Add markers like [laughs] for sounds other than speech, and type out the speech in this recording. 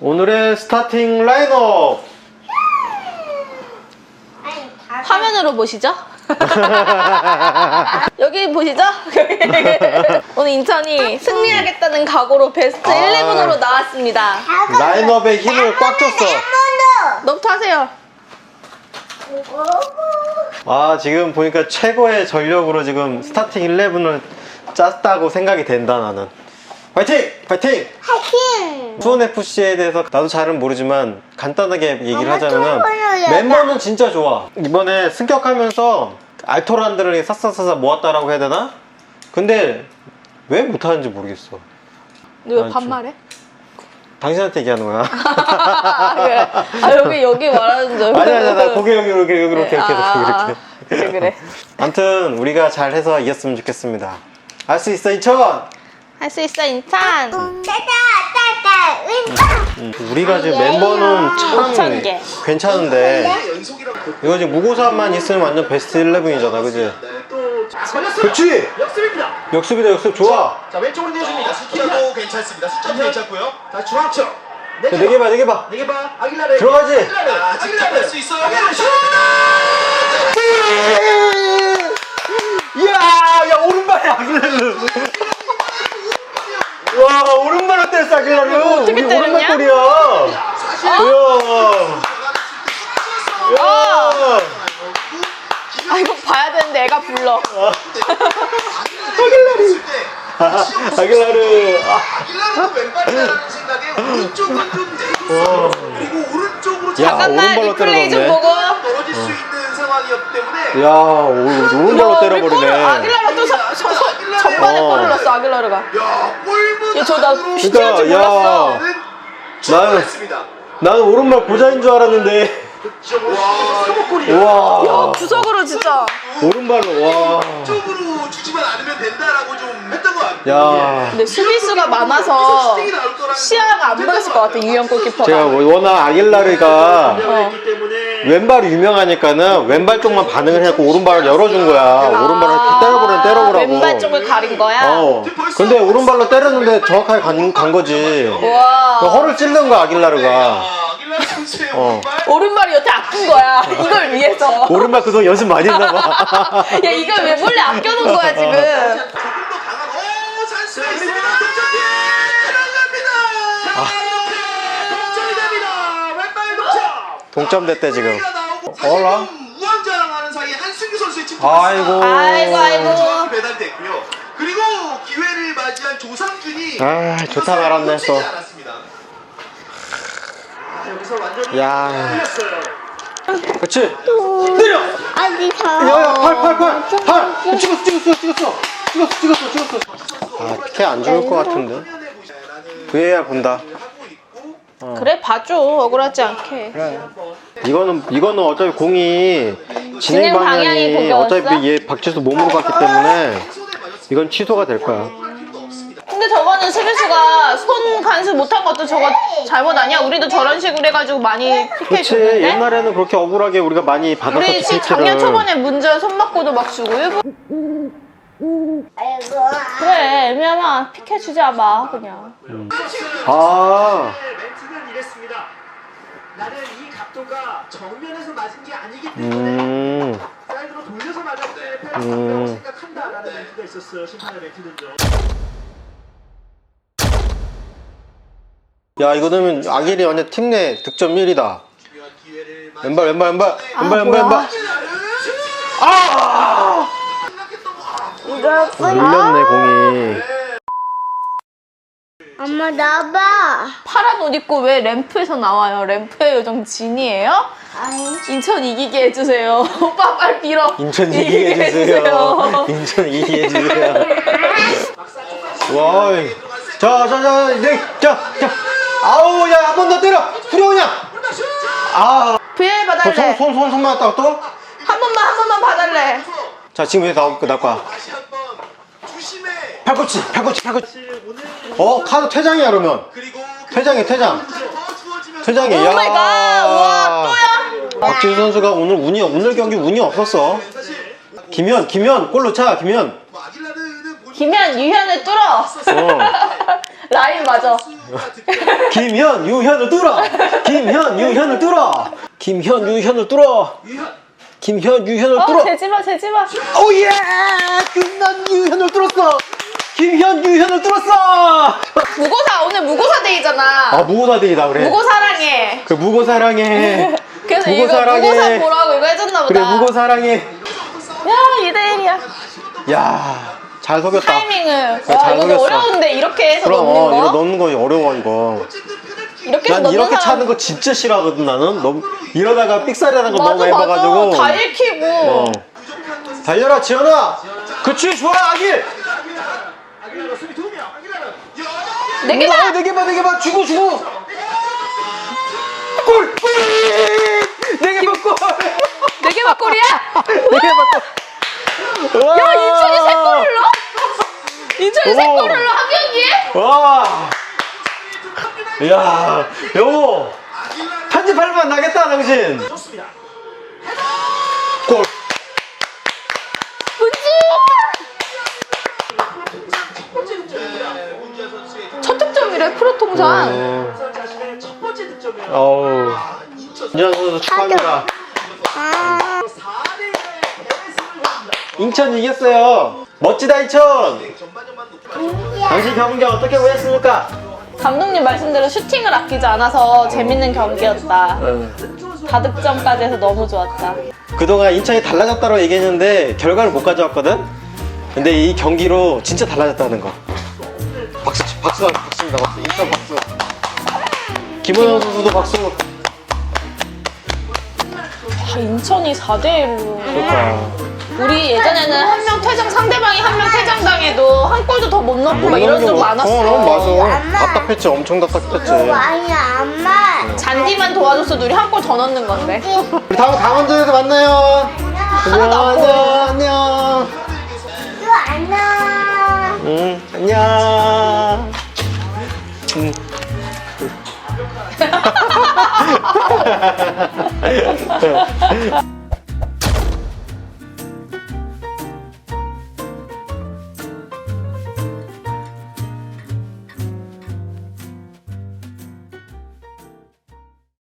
오늘의 스타팅 라인업 화면으로 보시죠. [laughs] 여기 보시죠. [laughs] 오늘 인천이 승리하겠다는 각오로 베스트 아. 11으로 나왔습니다. 라인업에 힘을 꽉 줬어 너부터 하세요. 아 지금 보니까 최고의 전력으로 지금 스타팅 11을 짰다고 생각이 된다 나는 화이팅! 화이팅! 하킨. 수원FC에 대해서 나도 잘은 모르지만 간단하게 얘기를 처음으로 얘가- 멤버는 진짜 좋아 이번에 승격하면서 알토란드를 싹싹싹 모았다라고 해야 되나? 근데 왜 못하는지 모르겠어 너왜 아, 반말해? 당신한테 얘기하는 거야 아, [laughs] 그래. 아, 여기, 여기 말하는 줄. 아니 아니 나 고개 여기 이렇게 여기 이렇게 이렇게 아, 이렇게 아, 그래, 그래. [laughs] 아무튼 우리가 잘해서 이겼으면 좋겠습니다 할 수 있어 인천 할 수 있어, 왼쪽. 음, 우리가 지금 멤버는 참 5천 개. 괜찮은데 이거 지금 무고사만 있으면 완전 베스트 11이잖아 그지? 그렇지! 역습입니다. 역습이다 역습 좋아 자 왼쪽으로 내줍니다. 스키하고 괜찮습니다. 스키도 괜찮고요. 자 중앙쪽. 네개 봐, 네개 봐. 네개 봐. 아길라르. 들어가지? 아길라르. 아 직접 할수 있어요. 아길라르 슛! 이야, 야, 오른발에 아길라르. 와, 오른발로 때렸어, 아길라르. 어떻게 우리 때렸냐? 오른발 골이야. 이야. 야. 아, 이거 봐야 되는데 애가 불러. [laughs] 아길라르. 아, 아길라르는 왼발이라는 생각에 오른쪽은 좀 내줬어요. 그리고 오른쪽으로 야, 잠깐만, 오른발로 리플레이 좀. 보고. 떨어질 수 있는 상황이었기 때문에 야, 오- 오른발로 우리 때려버리네. 골을 아길라르 또 서, 저, 서, 전반에 어. 골을 넣었어, 아길라르가. 야 골문 야, 저나 안으로 피- 그러니까, 줄 야, 몰랐어. 나는. 나는 오른발 고자인 줄 알았는데. 와, 우와. 야, 구석으로 진짜. 오른발로, 와. 쪽으로 주지만 않으면 된다라고 좀 했던 것 같아요. 야. 근데 수비수가 많아서 시야가 안 보였을 것 같아, 유영 골키퍼가. 제가 워낙 아길라르가 어. 왼발이 유명하니까는 왼발 쪽만 반응을 해갖고 오른발을 열어준 거야. 오른발을 다 때려보라 때려보라고. 아, 왼발 쪽을 가린 거야? 어. 근데 오른발로 때렸는데 정확하게 간, 간 거지. 와. 허를 찔른 거야 아길라르가. 어. 오른발. 오른발이 여태 아픈 거야. 이걸 위해서. 오른발 그동안 연습 많이 했나 봐. [laughs] 야, 이걸 왜 몰래 아껴놓은 거야, 지금. 조금 더 강한 오 찬스가 있습니다. 동점기 들어갑니다. 동점이 됩니다. 왼발 동점. 동점 됐대 지금. 나오고 어라? 우왕좌왕하는 사이에 한승규 선수의 집 아이고. 아이고, 아이고. 정확히 배달됐고요. 그리고 기회를 맞이한 조상준이 아, 좋다 말았네, 놓치지 또. 않았습니다. 아, 여기서 완전히 야. 그렇지. 때려. 어디 저. 야야 팔팔팔 팔. 찍었어 찍었어 찍었어. 찍었어 찍었어 찍었어. 아 피해 안 죽을 것 같은데. VAR 본다. 그래, 봐줘. 억울하지 않게. 이거는 이거는 어차피 공이 진행 방향이 방향이? 어차피 얘 박지수 몸으로 갔기 때문에 이건 취소가 될 거야. 근데 저거는 수비수가 손 간수 못한 것도 저거 잘못 아니야? 우리도 저런 식으로 해가지고 많이 PK 그렇지 줬는데? 옛날에는 그렇게 억울하게 우리가 많이 받았었지 우리 지금 작년 초반에 문제 손 맞고도 막 주고 일본 아이고. 그래 애매하면 PK 주자 마 그냥 아 멘트는 이랬습니다. 나는 이 각도가 정면에서 맞은 게 아니기 때문에 음. 사이드로 돌려서 맞았을 때 페널티 음. 생각한다라는 멘트가 있었어요. 심판의 멘트는요. 야 이거는 아길이 완전 팀 내 득점 1위다. 중요한 기회를 왼발 왼발 왼발 아, 왼발 왼발 뭐야? 왼발. 아! 이거 밀렸네 공이. 엄마 나봐. 파란 옷 입고 왜 램프에서 나와요 램프의 요정 진이에요? 아니. 인천 이기게 해주세요 [laughs] 오빠 빨리 빌어 [laughs] 인천 이기게 해주세요. 인천 이기게 해주세요. 와, 자, 자, 자, 네, 자, 자, 아우, 야, 한 번 더 때려, 후려오냐? 아, VA 손, 봐달래 손, 손, 손 맞았다고 또? 한 번만 한 번만 봐달래 자, 지금 여기 나올 거, 나올 거야. 다시 한번 조심해. 팔꿈치, 팔꿈치, 팔꿈치. 어, 카드 퇴장이야 그러면. 그리고 퇴장이야, 퇴장. 더 주어지면서 퇴장이. 야. 오 마이갓 와 또야? 박지수 선수가 오늘 운이 오늘 경기 운이 없었어. 사실 김현, 김현 골로 차, 김현. 뭐 김현, 유현을 뚫어. 어. 라인 맞아. 김현 유현을 뚫어 김현 유현을 뚫어 김현 유현을 뚫어. 김현 유현을 어, 뚫어 재지마, 재지마. 오예 김현 유현을 뚫었어 김현 유현을 뚫었어 무고사, 오늘 무고사 데이잖아. 아 무고사 데이다 그래 무고 사랑해. 그 무고 사랑해 [laughs] 그래서 이거 무고사랑해. 무고사 보라고 이거 해줬나 보다. 그래 무고 사랑해 야, 2대1이야. 야 잘 속였다 타이밍을. 그래, 와, 잘 이거 속였어. 어려운데, 이렇게 해서 그럼 넣는 어, 거? 이거 넣는 거 어려워 이거. 이렇게 해서 난 넣는 이렇게 사람. 차는 거 진짜 싫어하거든 나는 너무 이러다가 삑사리하는 거 너무 맞아. 봐가지고 다 읽히고. 어. 달려라 지현아 그치 좋아 아길. 아기라로. 네 개다! 네개 봐, 네개 봐, 주고, 주고. 골! 네개 봐, 골! 네 개막 골이야? 네개 봐, 골! 야, 넣어? 인천이 세 오. 한 경기에? 와! 야, 여보. 편집할 만 나겠다, 당신. 좋습니다. 골. 선수의 첫 득점이래, 프로 통산. 어, 자신의 첫 번째 득점이에요. 어우. 인천 선수 축하합니다. 아, 4대 1의 대승을 거둡니다. 인천 이겼어요. 멋지다, 인천. 당신 경기 어떻게 보셨습니까? 감독님 말씀대로 슈팅을 아끼지 않아서 재밌는 경기였다. 응. 다득점까지 해서 너무 좋았다. 그동안 인천이 달라졌다고 얘기했는데 결과를 못 가져왔거든? 근데 이 경기로 진짜 달라졌다는 거. 박수, 치- 박수, 박수입니다, 박수. 인천 박수. 김원영 선수도 박수. 아, 인천이 4대 1로. 그러니까. 우리 예전에는 한 명 퇴장, 상대방이 한 명 퇴장당해도 한 골도 더 못 넣고 막 이런 적 많았어. 어, 맞아. 답답했지, 엄청 답답했지. 아니야, 엄마. 잔디만 도와줬어도 우리 한 골 더 넣는 건데. 우리 다음 강원도에서 만나요. 안녕, 안녕, 안녕. 이거 안녕. 응, 안녕. 응. [laughs] [laughs]